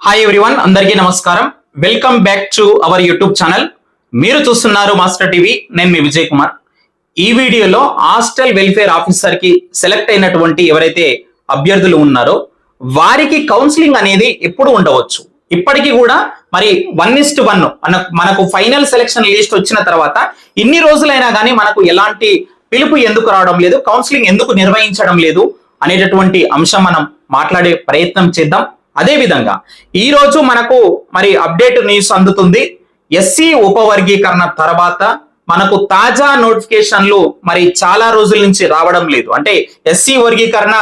Hi everyone అందరికీ నమస్కారం. Welcome back to our YouTube channel మీరు చూస్తున్నారు మాస్టర్ టీవీ నేను మీ విజయ్ కుమార్. ఈ వీడియోలో హాస్టల్ వెల్ఫేర్ ఆఫీసర్కి సెలెక్ట్ అయినటువంటి ఎవరైతే అభ్యర్థులు ఉన్నారో వారికి కౌన్సిలింగ్ అనేది ఎప్పుడు ఉండవచ్చు. ఇప్పటికీ కూడా మరి వన్ ఇస్ట్ వన్ మనకు ఫైనల్ సెలెక్షన్ లిస్ట్ వచ్చిన తర్వాత ఇన్ని రోజులైనా కానీ మనకు ఎలాంటి పిలుపు ఎందుకు రావడం లేదు కౌన్సిలింగ్ ఎందుకు నిర్వహించడం లేదు అనేటటువంటి అంశం మనం మాట్లాడే ప్రయత్నం చేద్దాం. అదే విధంగా మనకు మరి అప్డేట్ న్యూస్ అందుతుంది. ఎస్సీ ఉపవర్గీకరణ తర్వాత మనకు తాజా నోటిఫికేషన్లు మరి చాలా రోజుల నుంచి రావడం లేదు. అంటే ఎస్సీ వర్గీకరణ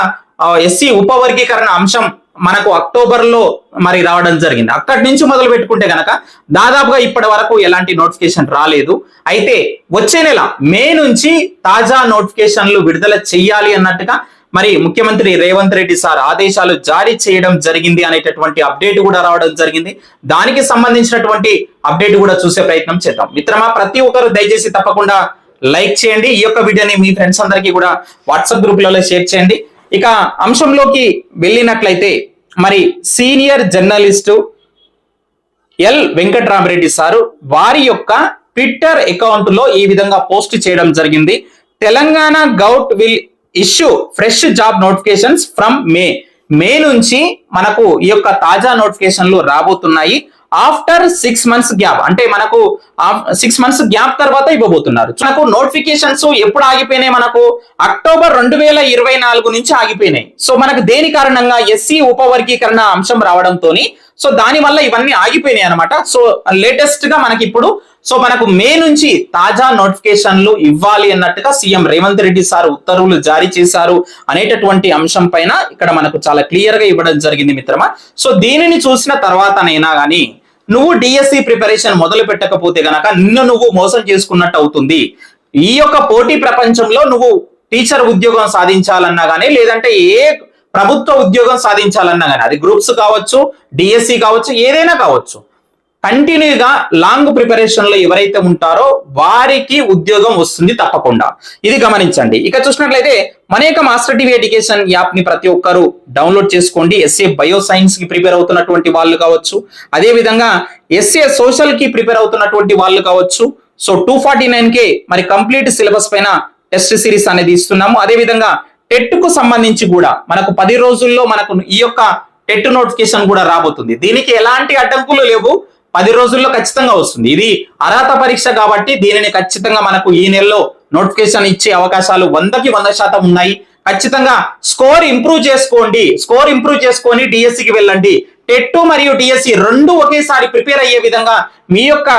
ఎస్సీ ఉపవర్గీకరణ అంశం మనకు అక్టోబర్లో మరి రావడం జరిగింది. అక్కడి నుంచి మొదలు పెట్టుకుంటే గనక దాదాపుగా ఇప్పటి వరకు ఎలాంటి నోటిఫికేషన్ రాలేదు. అయితే వచ్చే నెల మే నుంచి తాజా నోటిఫికేషన్లు విడుదల చెయ్యాలి అన్నట్టుగా మరి ముఖ్యమంత్రి రేవంత్ రెడ్డి సార్ ఆదేశాలు జారీ చేయడం జరిగింది అనేటటువంటి అప్డేట్ కూడా రావడం జరిగింది. దానికి సంబంధించినటువంటి అప్డేట్ కూడా చూసే ప్రయత్నం చేద్దాం. మిత్రమా ప్రతి ఒక్కరు దయచేసి తప్పకుండా లైక్ చేయండి. ఈ యొక్క వీడియోని మీ ఫ్రెండ్స్ అందరికీ కూడా వాట్సాప్ గ్రూప్లలో షేర్ చేయండి. ఇక అంశంలోకి వెళ్ళినట్లయితే మరి senior journalist L Venkatramareddy sir వారి యొక్క ట్విట్టర్ అకౌంట్లో ఈ విధంగా పోస్ట్ చేయడం జరిగింది. Telangana govt will issue fresh job notifications from May May నుంచి మనకు ఈ యొక్క తాజా నోటిఫికేషన్లు రాబోతున్నాయి. ఆఫ్టర్ సిక్స్ మంత్స్ గ్యాప్ అంటే మనకు సిక్స్ మంత్స్ గ్యాప్ తర్వాత ఇవ్వబోతున్నారు. మనకు నోటిఫికేషన్స్ ఎప్పుడు ఆగిపోయినాయి మనకు? అక్టోబర్ రెండు వేల ఇరవై నాలుగు నుంచి ఆగిపోయినాయి. సో మనకు దేని కారణంగా ఎస్సీ ఉపవర్గీకరణ అంశం రావడంతో సో దాని వల్ల ఇవన్నీ ఆగిపోయినాయి అనమాట సో లేటెస్ట్గా మనకి ఇప్పుడు సో మనకు మే నుంచి తాజా నోటిఫికేషన్లు ఇవ్వాలి అన్నట్టుగా సీఎం రేవంత్ రెడ్డి సార్ ఉత్తర్వులు జారీ చేశారు అనేటటువంటి అంశం పైన ఇక్కడ మనకు చాలా క్లియర్గా ఇవ్వడం జరిగింది మిత్రమా. సో దీనిని చూసిన తర్వాతనైనా కానీ నువ్వు డిఎస్సి ప్రిపరేషన్ మొదలు పెట్టకపోతే గనక నిన్ను నువ్వు మోసం చేసుకున్నట్టు అవుతుంది. ఈ యొక్క పోటీ ప్రపంచంలో నువ్వు టీచర్ ఉద్యోగం సాధించాలన్నా కానీ లేదంటే ఏ ప్రభుత్వ ఉద్యోగం సాధించాలన్నా కానీ అది గ్రూప్స్ కావచ్చు డిఎస్సి కావచ్చు ఏదైనా కావచ్చు కంటిన్యూగా లాంగ్ ప్రిపరేషన్లో ఎవరైతే ఉంటారో వారికి ఉద్యోగం వస్తుంది తప్పకుండా. ఇది గమనించండి. ఇక చూసినట్లయితే మన యొక్క మాస్టర్ టీవీ ఎడ్యుకేషన్ యాప్ని ప్రతి ఒక్కరు డౌన్లోడ్ చేసుకోండి. ఎస్ఏ బయో సైన్స్కి ప్రిపేర్ అవుతున్నటువంటి వాళ్ళు కావచ్చు అదే విధంగా ఎస్ఏ సోషల్కి ప్రిపేర్ అవుతున్నటువంటి వాళ్ళు కావచ్చు. So two forty nine K మరి కంప్లీట్ సిలబస్ పైన టెస్ట్ సిరీస్ అనేది ఇస్తున్నాము. అదే విధంగా టెట్కు సంబంధించి కూడా మనకు పది రోజుల్లో మనకు ఈ యొక్క టెట్ నోటిఫికేషన్ కూడా రాబోతుంది. దీనికి ఎలాంటి అడ్డంకులు లేవు. పది రోజుల్లో ఖచ్చితంగా వస్తుంది. ఇది అర్హత పరీక్ష కాబట్టి దీనిని ఖచ్చితంగా మనకు ఈ నెలలో నోటిఫికేషన్ ఇచ్చే అవకాశాలు వందకి వంద శాతం ఉన్నాయి. ఖచ్చితంగా స్కోర్ ఇంప్రూవ్ చేసుకోండి. స్కోర్ ఇంప్రూవ్ చేసుకొని డిఎస్సికి వెళ్ళండి. టెట్ మరియు డిఎస్సి రెండు ఒకేసారి ప్రిపేర్ అయ్యే విధంగా మీ యొక్క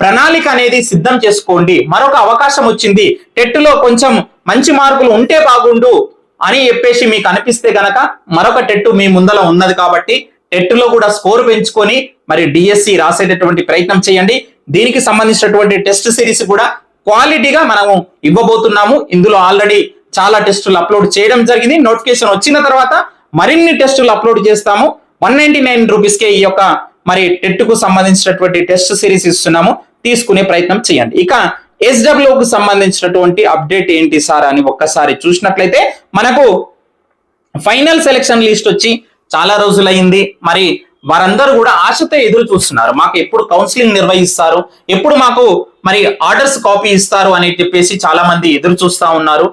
ప్రణాళిక అనేది సిద్ధం చేసుకోండి. మరొక అవకాశం వచ్చింది. టెట్లో కొంచెం మంచి మార్కులు ఉంటే బాగుండు. అని చెప్పేసి మీకు అనిపిస్తే గనక మరొక టెట్టు మీ ముందల ఉన్నది కాబట్టి టెట్టులో కూడా స్కోర్ పెంచుకొని మరి డిఎస్సి రాసేటటువంటి ప్రయత్నం చేయండి. దీనికి సంబంధించినటువంటి టెస్ట్ సిరీస్ కూడా క్వాలిటీగా మనము ఇవ్వబోతున్నాము. ఇందులో ఆల్రెడీ చాలా టెస్టులు అప్లోడ్ చేయడం జరిగింది. నోటిఫికేషన్ వచ్చిన తర్వాత మరిన్ని టెస్టులు అప్లోడ్ చేస్తాము. వన్ నైన్టీ నైన్ రూపీస్కే ఈ యొక్క మరి టెట్కు సంబంధించినటువంటి టెస్ట్ సిరీస్ ఇస్తున్నాము. తీసుకునే ప్రయత్నం చేయండి. ఇక ఎస్డబ్ల్యూకు సంబంధించినటువంటి అప్డేట్ ఏంటి సార్ అని ఒక్కసారి చూసినట్లయితే మనకు ఫైనల్ సెలక్షన్ లిస్ట్ వచ్చి చాలా రోజులైంది మరి వారందరూ కూడా ఆశతో ఎదురు చూస్తున్నారు. మాకు ఎప్పుడు కౌన్సిలింగ్ నిర్వహిస్తారు ఎప్పుడు మాకు మరి ఆర్డర్స్ కాపీ ఇస్తారు అని చెప్పేసి చాలా మంది ఎదురు చూస్తా ఉన్నారు.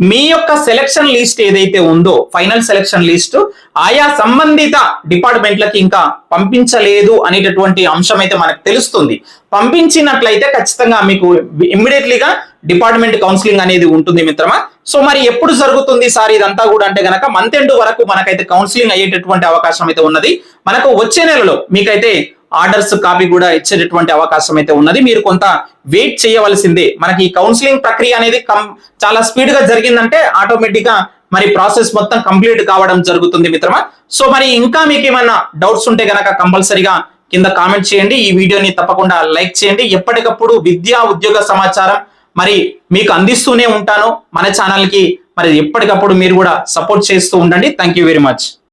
మీ యొక్క సెలక్షన్ లిస్ట్ ఏదైతే ఉందో ఫైనల్ సెలక్షన్ లిస్ట్ ఆయా సంబంధిత డిపార్ట్మెంట్లకి ఇంకా పంపించలేదు అనేటటువంటి అంశం అయితే మనకు తెలుస్తుంది. పంపించినట్లయితే ఖచ్చితంగా మీకు ఇమ్మీడియట్లీగా డిపార్ట్మెంట్ కౌన్సిలింగ్ అనేది ఉంటుంది మిత్రమా? సో మరి ఎప్పుడు జరుగుతుంది సార్ ఇదంతా కూడా అంటే గనక మంత్ ఎండ్ వరకు మనకైతే కౌన్సిలింగ్ అయ్యేటటువంటి అవకాశం అయితే ఉన్నది. మనకు వచ్చే నెలలో మీకైతే ఆర్డర్స్ కాపీ కూడా ఇచ్చేటటువంటి అవకాశం అయితే ఉన్నది. మీరు కొంత వెయిట్ చేయవలసిందే. మనకి ఈ కౌన్సిలింగ్ ప్రక్రియ అనేది చాలా స్పీడ్గా జరిగిందంటే ఆటోమేటిక్గా మరి ప్రాసెస్ మొత్తం కంప్లీట్ కావడం జరుగుతుంది మిత్రమా? సో మరి ఇంకా మీకు ఏమైనా డౌట్స్ ఉంటే గనక కంపల్సరీగా కింద కామెంట్ చేయండి. ఈ వీడియోని తప్పకుండా లైక్ చేయండి. ఎప్పటికప్పుడు విద్యా ఉద్యోగ సమాచారం మరి మీకు అందిస్తూనే ఉంటాను మన ఛానల్కి. మరి ఎప్పటికప్పుడు మీరు కూడా సపోర్ట్ చేస్తూ ఉండండి. Thank you very much